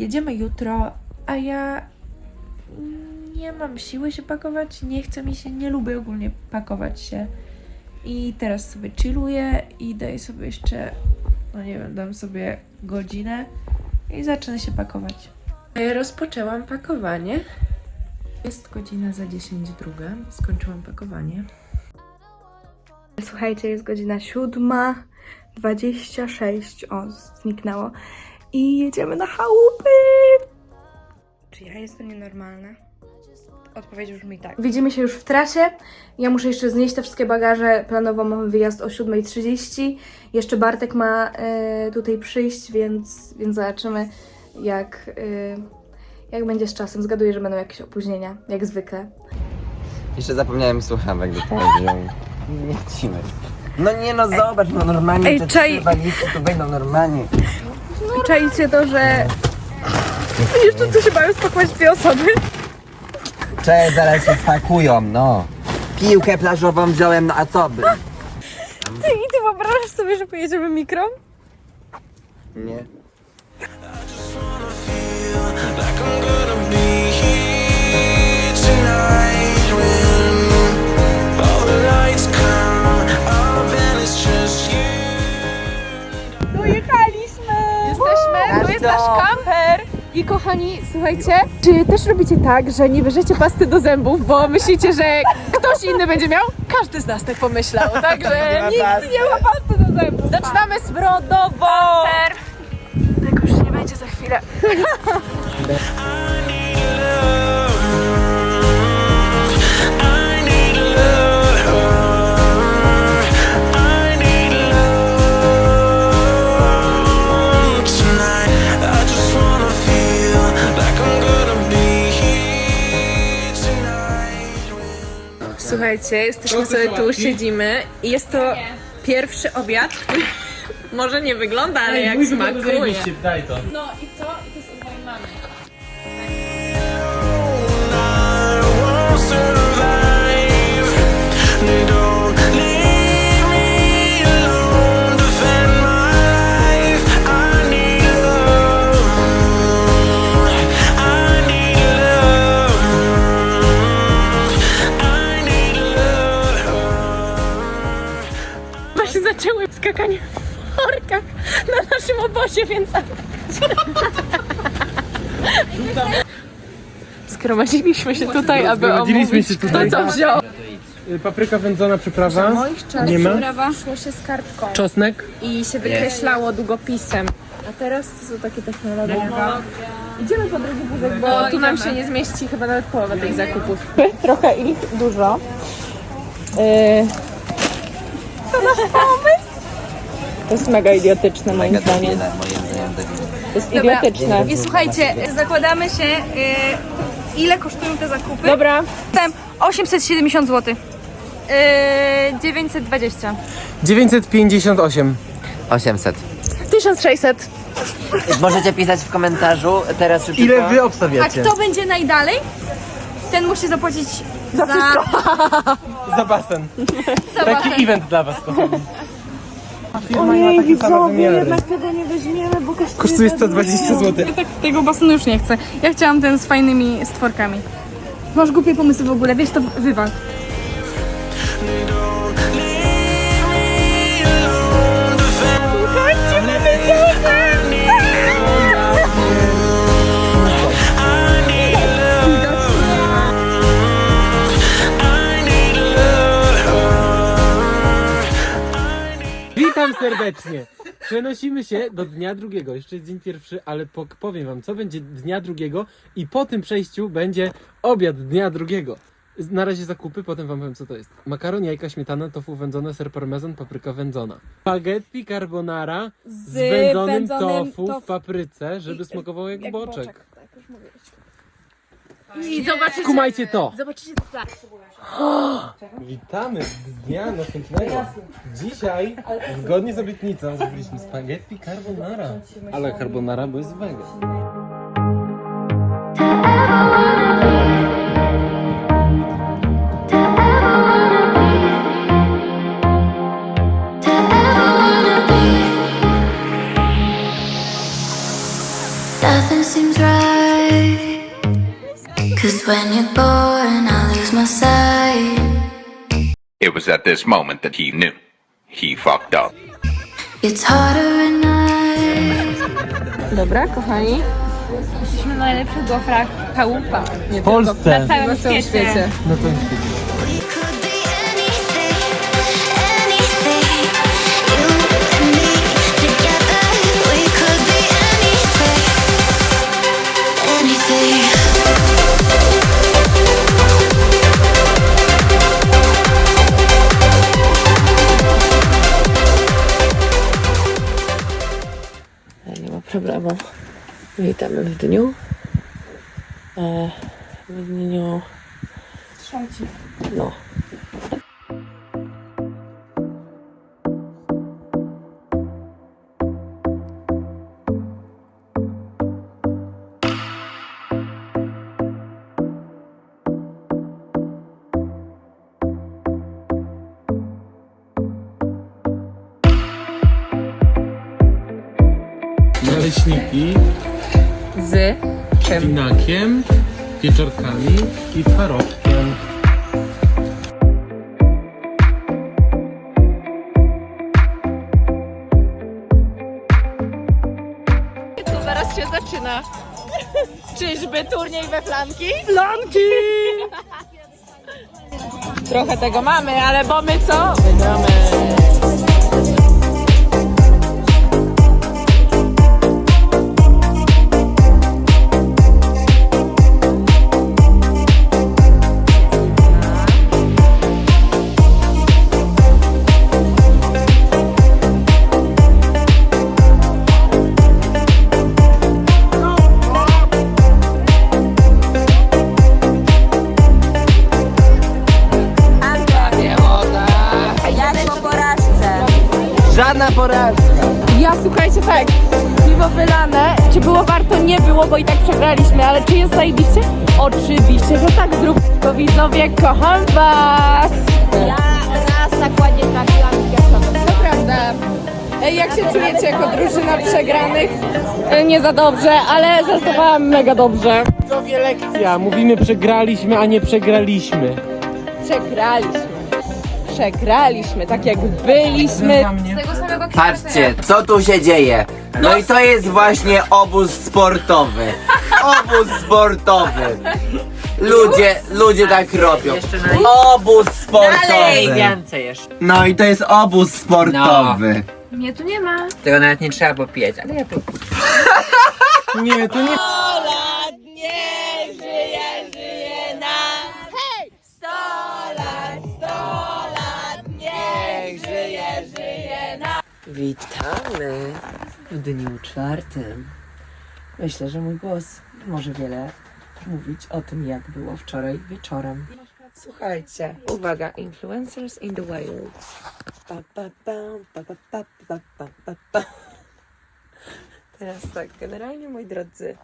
jedziemy jutro, a ja nie mam siły się pakować, nie chce mi się, nie lubię ogólnie pakować się. I teraz sobie chilluję i daję sobie jeszcze, no nie wiem, dam sobie godzinę i zacznę się pakować. Rozpoczęłam pakowanie. Jest godzina za 10 druga. Skończyłam pakowanie. Słuchajcie, jest godzina siódma, 26, o, zniknęło. I jedziemy na chałupy! Czy ja jestem nienormalna? Odpowiedź brzmi tak. Widzimy się już w trasie. Ja muszę jeszcze znieść te wszystkie bagaże. Planowo mamy wyjazd o 7.30. Jeszcze Bartek ma e, tutaj przyjść, więc, więc zobaczymy jak, e, jak będzie z czasem. Zgaduję, że będą jakieś opóźnienia, jak zwykle. Jeszcze zapomniałem słuchawek do tego. Nie cimy. No nie no, zobacz, no normalnie Ej, te czaj- trzy walizki tu będą normalnie. Czajcie to, że jeszcze tu się mają spakować dwie osoby. Cześć, zaraz się spakują, no. Piłkę plażową wziąłem, no a co by? Ty, I ty wyobrażasz sobie, że pojedziemy mikro? Nie. Dojechaliśmy! Jest nasz kamper. I kochani, słuchajcie, czy też robicie tak, że nie bierzecie pasty do zębów, bo myślicie, że ktoś inny będzie miał? Każdy z nas tak pomyślał, także nikt nie ma pasty do zębów. Zaczynamy z brodową! Tego już nie będzie za chwilę. Słuchajcie, jesteśmy sobie tu, siedzimy i jest to pierwszy obiad, który może nie wygląda, ale jak smakuje. Daj to. No i Zgromadziliśmy się tutaj, aby omówić się tutaj. kto co wziął. Y, Papryka wędzona przyprawa. Nie ma. Prawa szło się z kartką Czosnek. i się wykreślało długopisem. A teraz to są takie technologie. Idziemy po drugi wózek, bo tu nam się nie zmieści chyba nawet połowa tych zakupów. Trochę ich dużo. Yy... To nasz pomysł! To jest mega idiotyczne moim zdaniem. To jest idiotyczne. I słuchajcie, zakładamy się, y, ile kosztują te zakupy? Dobra, Tam 870 zł. Y, 920. 958. 800. 1600. Możecie pisać w komentarzu teraz szybko. Ile wy A obstawiacie? kto będzie najdalej? Ten musi zapłacić za, Za basen. za Taki basen. event dla was, kochani. Firma nie ma takie same wymiary. tego nie weźmiemy, bo kosztuje Kosztuje 120 zł. Ja tak tego basenu już nie chcę. Ja chciałam ten z fajnymi stworkami. Masz głupie pomysły w ogóle, wiesz to wywal. Serdecznie. Przenosimy się do dnia drugiego. Jeszcze jest dzień pierwszy, ale po, powiem wam, co będzie dnia drugiego i po tym przejściu będzie obiad dnia drugiego. Z- Na razie zakupy, potem wam powiem co to jest. Makaron, jajka, śmietana, tofu wędzone, ser parmezan, papryka wędzona. Spaghetti carbonara z, wędzonym, wędzonym tofu, w papryce, żeby smakowało jak, boczek. I zobaczycie, Skumajcie to! zobaczycie za. Witamy dnia następnego. Dzisiaj, zgodnie z obietnicą, zrobiliśmy spaghetti carbonara. Ale carbonara bez wege. It was at this moment that he knew. He fucked up. It's harder at night. Dobra, kochani. Jesteśmy najlepszych gofrach chałupa. W Polsce. Na całym świecie. Na całym świecie. Witamy w dniu. E, w dniu. No. Winakiem, pieczarkami i twarożkiem. To zaraz się zaczyna. Czyżby turniej we flanki? Flanki! Trochę tego mamy, ale bo my co? Wygramy. Żadna porażka. Ja słuchajcie tak, piwo wylane, czy było warto? Nie było, bo i tak przegraliśmy, ale czy jest zajebiście? Oczywiście, że tak, dróbko widzowie, kocham was! Ja raz nakładzie trafiłam To prawda. Ej, Jak się czujecie jako drużyna przegranych? E, Nie za dobrze, ale żartowałam mega dobrze. Widzowie lekcja. Mówimy przegraliśmy, a nie przegraliśmy. Przegraliśmy. Przegraliśmy, tak jak byliśmy. Patrzcie, co tu się dzieje. No i to jest właśnie obóz sportowy. Obóz sportowy. Ludzie, ludzie tak robią. Obóz sportowy. więcej jeszcze. No i to jest obóz sportowy. Mnie tu nie ma. Tego nawet nie trzeba było pijeć, ale ja po... Nie, to nie. Witamy w dniu czwartym. Myślę, że mój głos może wiele mówić o tym, jak było wczoraj wieczorem. Słuchajcie, uwaga, influencers in the wild. Pa, pa, pa, pa, pa, pa, pa, pa, pa, pa. Teraz tak, generalnie moi drodzy,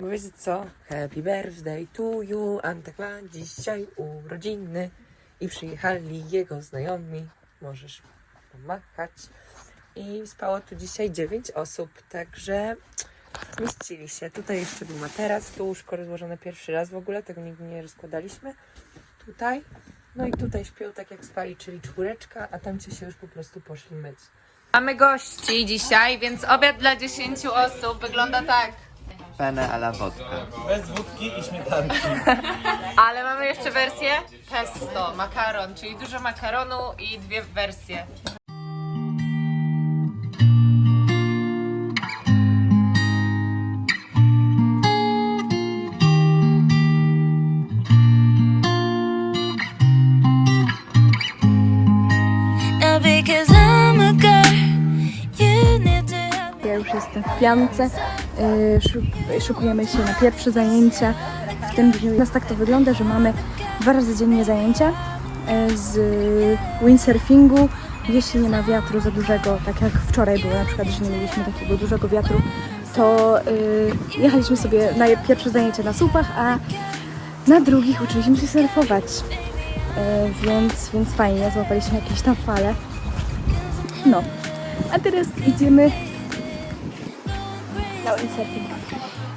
bo wiecie co? Happy birthday to you, Antek ma dzisiaj urodziny i przyjechali jego znajomi. Możesz pomachać. I spało tu dzisiaj 9 osób, także zmieścili się. Tutaj jeszcze był materac, tu łóżko rozłożone pierwszy raz w ogóle, tego nigdy nie rozkładaliśmy. Tutaj, no i tutaj śpią tak jak spali, czyli czwóreczka, a tamcie się już po prostu poszli myć. Mamy gości dzisiaj, więc obiad dla 10 osób wygląda tak. Pene a la wodka. Bez wódki i śmietanki. Ale mamy jeszcze wersję pesto, makaron, czyli dużo makaronu i dwie wersje. Ja już jestem w piance. Yy, szu- Szykujemy się na pierwsze zajęcia. W tym dniu u nas tak to wygląda, że mamy dwa razy dziennie zajęcia yy, z windsurfingu. Jeśli nie ma wiatru za dużego, tak jak wczoraj było na przykład, że nie mieliśmy takiego dużego wiatru, to yy, jechaliśmy sobie na pierwsze zajęcia na słupach, a na drugich uczyliśmy się surfować. Więc, więc fajnie, złapaliśmy jakieś tam fale. No, a teraz idziemy na windsurfing.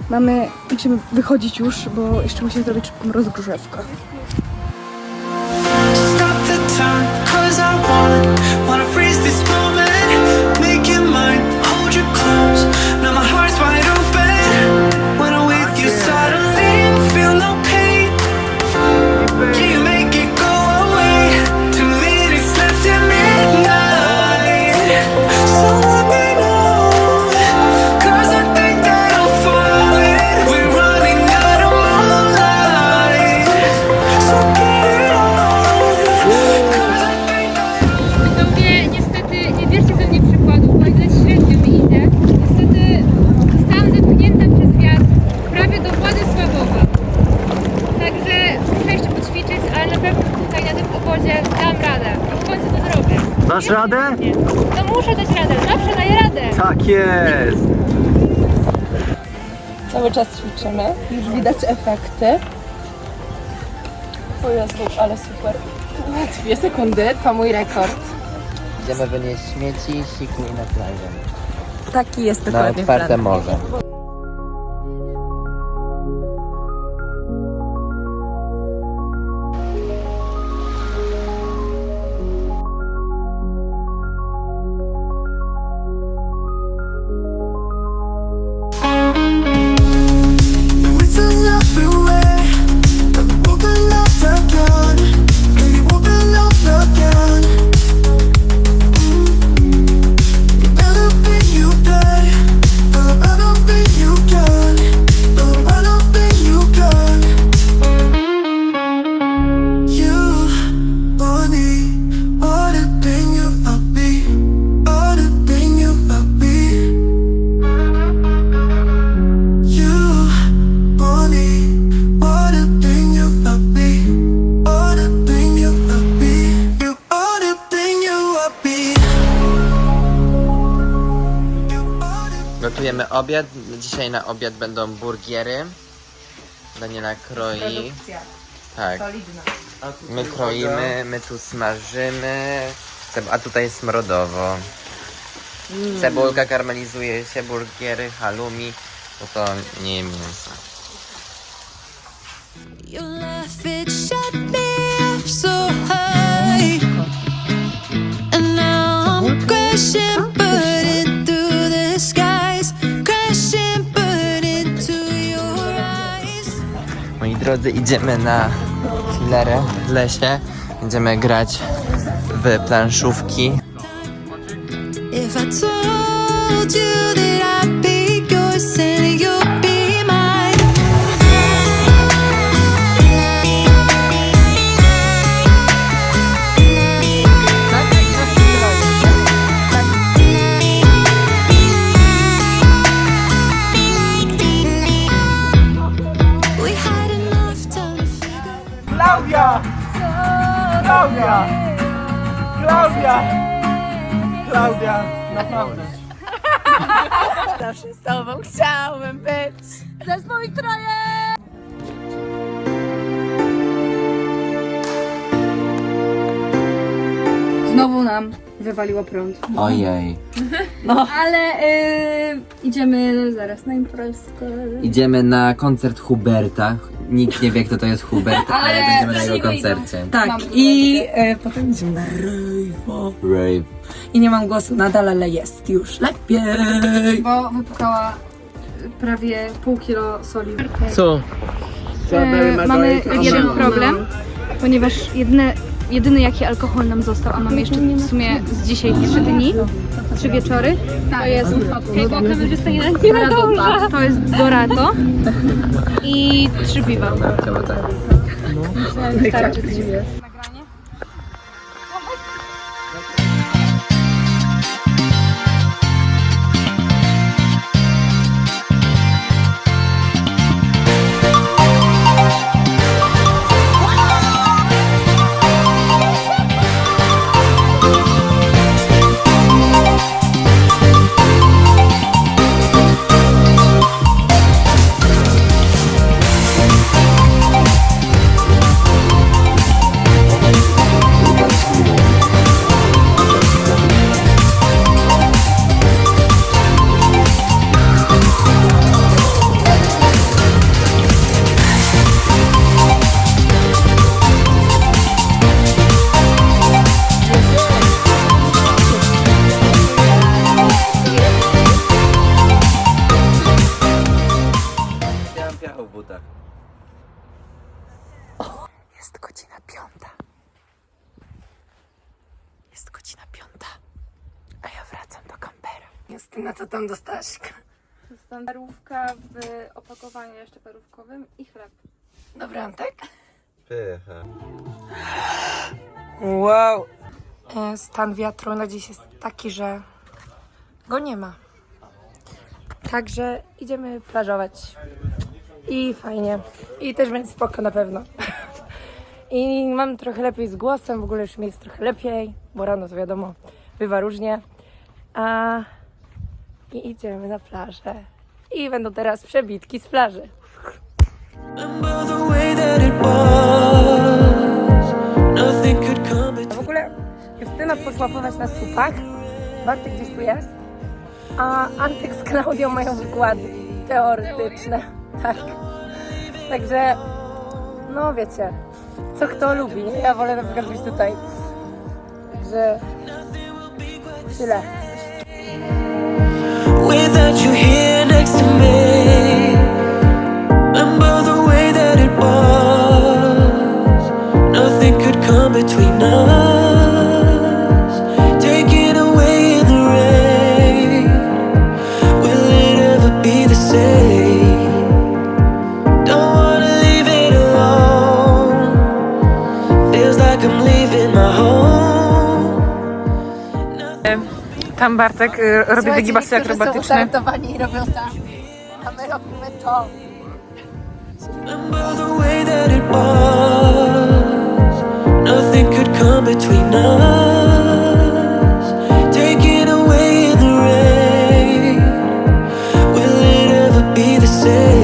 Mamy, musimy wychodzić już, bo jeszcze musimy zrobić szybką rozgrzewkę. Stop the time, cause I want, wanna freeze this jest! Cały czas ćwiczymy, już widać efekty. O Jezu, ale super. Dwie sekundy, to mój rekord. Idziemy wynieść śmieci, siku i na plażę. Taki jest Na dokładnie otwarte plan. morze. Dzisiaj na obiad będą burgiery. Daniela kroi. Tak. My kroimy, my tu smażymy. Ceb- A tutaj jest smrodowo. Cebulka karmelizuje się, burgiery, halloumi. Bo to nie mięso. Laugh, drodzy, idziemy na chillerę w lesie. Będziemy grać w planszówki. Klaudia! Klaudia! Klaudia! Klaudia! Naprawdę. Zawsze z tobą chciałbym być. Zespół i troje! Znowu nam wywaliło prąd. Ojej. Ale y, idziemy zaraz na imprezkę. Idziemy na koncert Huberta. Nikt nie wie, kto to jest Hubert, ale, będziemy na jego koncercie. Tak, i y, potem idziemy na rejwo. Rave. I nie mam głosu nadal, ale jest już lepiej. Bo wypukała prawie pół kilo soli. Co? E, mamy jeden problem, ponieważ jedyne, jedyny jaki alkohol nam został, a mamy jeszcze w sumie z dzisiaj trzy dni, trzy wieczory, to jest kamerzysta nadąża. To jest Dorato i trzy piwa. Chyba tak. Wystarczy. Dostałaś? Parówka w opakowaniu jeszcze parówkowym i chleb. Dobry Antek? Pycha. Wow. E, Stan wiatru na dziś jest taki, że go nie ma. Także idziemy plażować. I fajnie. I też będzie spoko na pewno. I mam trochę lepiej z głosem, w ogóle już mi jest trochę lepiej, bo rano to wiadomo, bywa różnie. A i idziemy na plażę. I będą teraz przebitki z plaży. W ogóle Justyna poszła pływać na słupach, Bartek gdzieś tu jest, a Antek z Klaudią mają wykłady teoretyczne. Tak. Także, no wiecie, co kto lubi. Ja wolę na przykład być tutaj. Także tyle. Tam Bartek y, robi wygibasy akrobatyczne. utalentowani i robią tam. A my robimy to. Remember the way that it was. Nothing could come between us. Taken away in the rain. Will it ever be the same?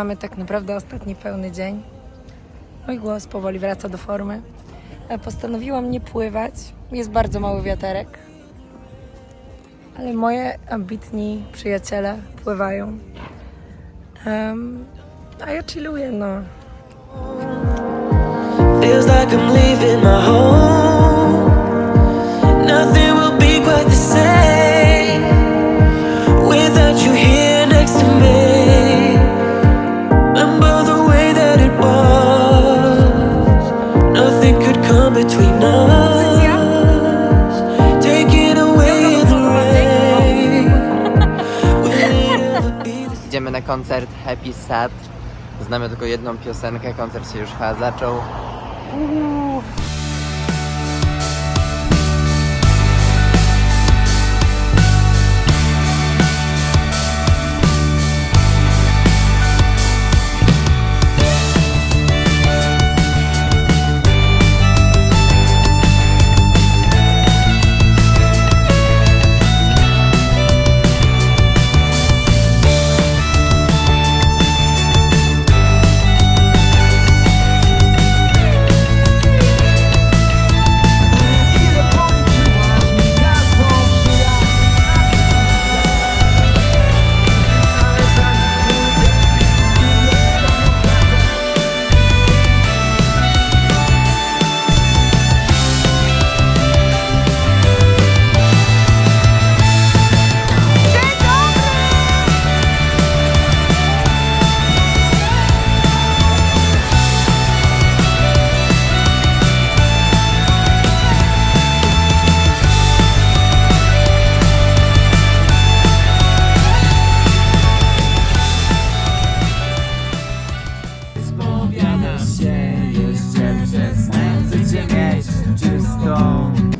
Mamy tak naprawdę ostatni pełny dzień. Mój głos powoli wraca do formy. E, Postanowiłam nie pływać. Jest bardzo mały wiaterek. Ale moje ambitni przyjaciele pływają. Em, a ja chilluję, no. Feels like I'm leaving my home. Nothing will be quite the same koncert Happy Sad. Znamy tylko jedną piosenkę, koncert się już chyba zaczął.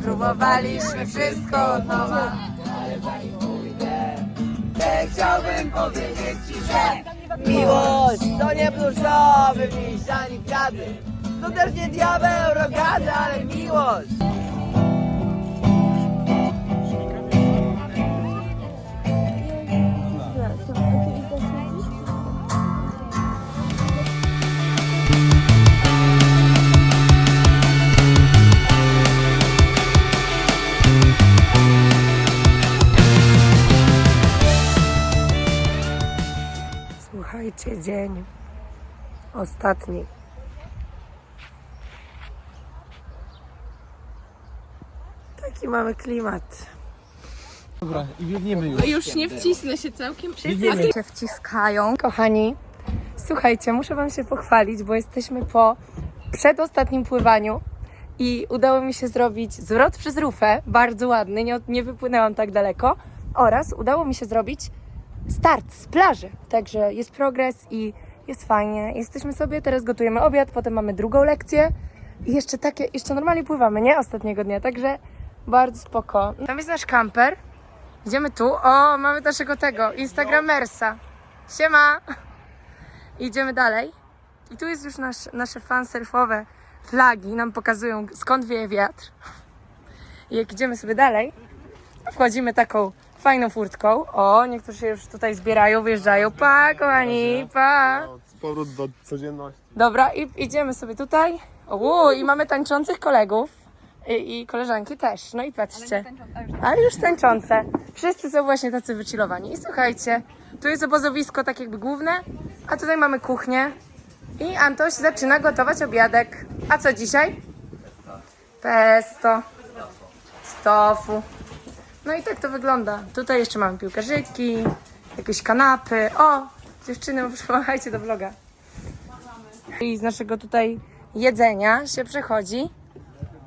Próbowaliśmy wszystko od nowa. Chciałbym powiedzieć ci, że miłość to nie pluszowy miś ani kwiaty. To też nie diabeł rogaty, ale miłość. Słuchajcie, dzień ostatni. Taki mamy klimat. Dobra, i biegniemy już. Już nie wcisnę się całkiem. Biegniemy. się wciskają. Kochani, słuchajcie, muszę Wam się pochwalić, bo jesteśmy po przedostatnim pływaniu i udało mi się zrobić zwrot przez rufę, bardzo ładny, nie, nie wypłynęłam tak daleko, oraz udało mi się zrobić start z plaży. Także jest progres i jest fajnie. Jesteśmy sobie, teraz gotujemy obiad, potem mamy drugą lekcję i jeszcze takie, jeszcze normalnie pływamy, nie? Ostatniego dnia, także bardzo spoko. Tam jest nasz kamper. Idziemy tu. O, mamy naszego tego, Instagramersa. Siema! Idziemy dalej. I tu jest już nasz, nasze fansurfowe flagi. Nam pokazują skąd wieje wiatr. I jak idziemy sobie dalej, wchodzimy taką fajną furtką. O, niektórzy się już tutaj zbierają, wyjeżdżają. Pa, kochani, pa! Powrót do codzienności. Dobra, i idziemy sobie tutaj. O, i mamy tańczących kolegów. I, I koleżanki też. No i patrzcie. Ale już tańczące. Wszyscy są właśnie tacy wychillowani. I słuchajcie, tu jest obozowisko tak jakby główne, a tutaj mamy kuchnię. I Antoś zaczyna gotować obiadek. A co dzisiaj? Pesto. Z tofu. No i tak to wygląda. Tutaj jeszcze mamy piłkarzyki, jakieś kanapy. O, dziewczyny, pomachajcie do vloga. I z naszego tutaj jedzenia się przechodzi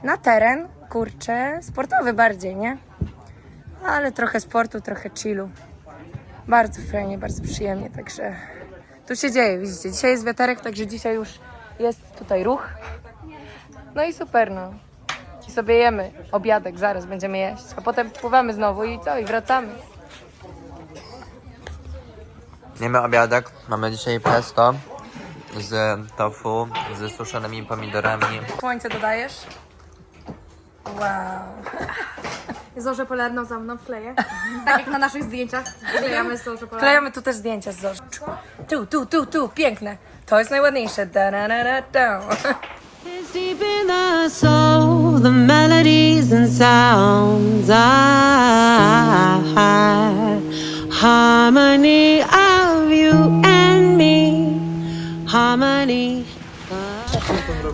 na teren, kurczę, sportowy bardziej, nie? Ale trochę sportu, trochę chillu. Bardzo fajnie, bardzo przyjemnie, także tu się dzieje, widzicie. Dzisiaj jest wiaterek, także dzisiaj już jest tutaj ruch. No i super, no. I sobie jemy obiadek, zaraz będziemy jeść, a potem pływamy znowu i co, i wracamy. Jemy obiadek. Mamy dzisiaj pesto z tofu, ze suszonymi pomidorami. Słońce dodajesz? Wow. Zorzę polarną za mną wkleję. Tak jak na naszych zdjęciach. Wklejamy zorzę polarną. Klejemy tu też zdjęcia z Zorzy. Tu, tu, tu, tu, piękne. To jest najładniejsze. Da, da, da, da, deep in the soul, the melodies and sounds I harmony of you and me, harmony.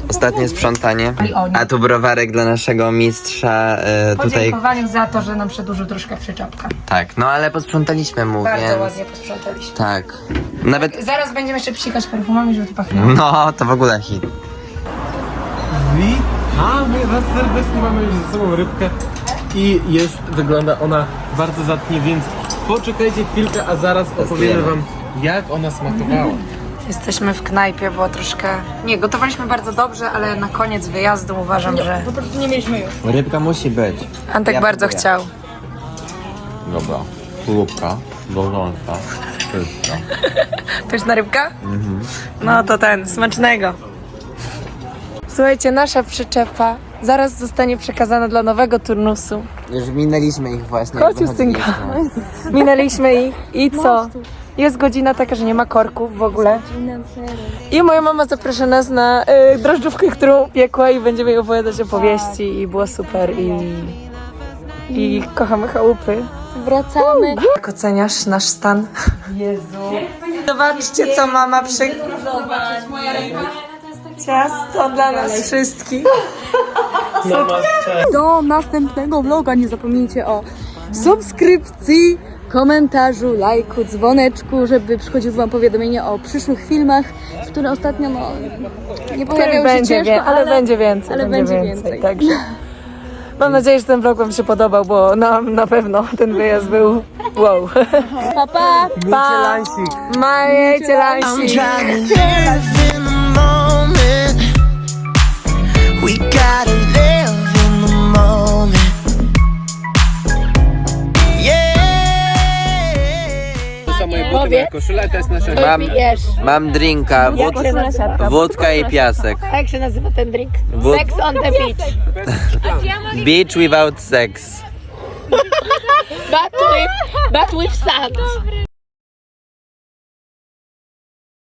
Ostatnie sprzątanie. A tu browarek dla naszego mistrza e, tutaj. Podziękowaniu za to, że nam przedłużył troszkę przyczepka. Tak, no ale posprzątaliśmy mu, Bardzo więc. ładnie posprzątaliśmy. Tak. Nawet. Zaraz będziemy jeszcze psikać perfumami, żeby to pachniało. No, to w ogóle hit. Witamy was serdecznie, mamy już ze sobą rybkę i jest, wygląda ona bardzo zatnie, więc poczekajcie chwilkę, a zaraz opowiemy wam jak ona smakowała. Jesteśmy w knajpie, bo troszkę... Nie, gotowaliśmy bardzo dobrze, ale na koniec wyjazdu uważam, że Po prostu nie mieliśmy już. Rybka musi być. Antek Ja bardzo próbuję. chciał. Dobra. Chrupka, gorąca, czysta. Pyszna rybka? No to ten, smacznego. Słuchajcie, nasza przyczepa zaraz zostanie przekazana dla nowego turnusu. Już minęliśmy ich właśnie. Chodź. Justynka. Minęliśmy ich i co? Jest godzina taka, że nie ma korków w ogóle. I moja mama zaprasza nas na y, drożdżówkę, którą piekła i będziemy jej opowiadać opowieści i było super i, i kochamy chałupy. Wracamy. Jak oceniasz nasz stan? Jezu. Zobaczcie, co mama przy... Ciasto dla nas wszystkich. Do następnego vloga nie zapomnijcie o subskrypcji, komentarzu, lajku, dzwoneczku, żeby przychodziło wam powiadomienie o przyszłych filmach, które ostatnio no, nie pojawiały się będzie, ciężko, wie- ale, będzie więcej. ale będzie więcej. Także. Mam nadzieję, że ten vlog Wam się podobał, bo nam na pewno ten wyjazd był wow. Pa, pa! Pa! Majecie lansik! We gotta live in the moment. Yeah. To są moje buty, moja koszula, to jest nasza Mam, mam drinka, wód, wódka i piasek. Jak się nazywa ten drink? Wód, Sex on the beach. beach without sex. But with, but with sand.